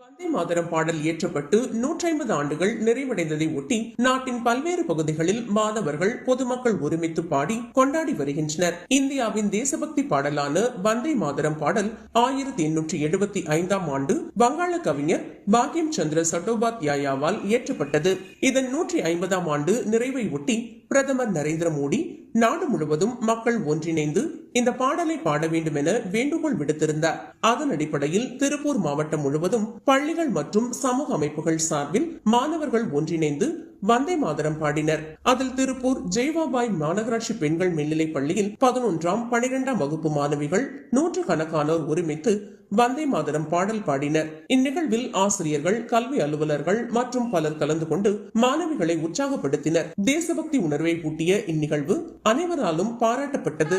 வந்தே மாதரம் பாடல் இயற்றப்பட்டு நூற்றி ஐம்பது ஆண்டுகள் நிறைவடைந்ததை ஒட்டி நாட்டின் பல்வேறு பகுதிகளில் மாணவர்கள் பொதுமக்கள் ஒருமித்து பாடி கொண்டாடி வருகின்றனர். இந்தியாவின் தேசபக்தி பாடலான வந்தே மாதரம் பாடல் ஆயிரத்தி எண்ணூற்றி எழுபத்தி ஐந்தாம் ஆண்டு வங்காள கவிஞர் பாக்கியம் சந்திர சட்டோபாத்யாயாவால் இயற்றப்பட்டது. இதன் நூற்றி ஐம்பதாம் ஆண்டு நிறைவை ஒட்டி பிரதமர் நரேந்திர மோடி நாடு முழுவதும் மக்கள் ஒன்றிணைந்து இந்த பாடலை பாட வேண்டும் என வேண்டுகோள் விடுத்திருந்தார் அதன் அடிப்படையில் திருப்பூர் மாவட்டம் முழுவதும் பள்ளிகள் மற்றும் சமூக அமைப்புகள் சார்பில் மாணவர்கள் ஒன்றிணைந்து வந்தே மாதரம் பாடினர். அதில் திருப்பூர் ஜெய்வாபாய் மாநகராட்சி பெண்கள் மேல்நிலைப் பள்ளியில் பதினொன்றாம் பனிரெண்டாம் வகுப்பு மாணவிகள் நூற்று கணக்கானோர் ஒருமித்து வந்தே மாதரம் பாடல் பாடினர். இந்நிகழ்வில் ஆசிரியர்கள் கல்வி அலுவலர்கள் மற்றும் பலர் கலந்து கொண்டு மாணவிகளை உற்சாகப்படுத்தினர். தேசபக்தி உணர்வை ஊட்டிய இந்நிகழ்வு அனைவராலும் பாராட்டப்பட்டது.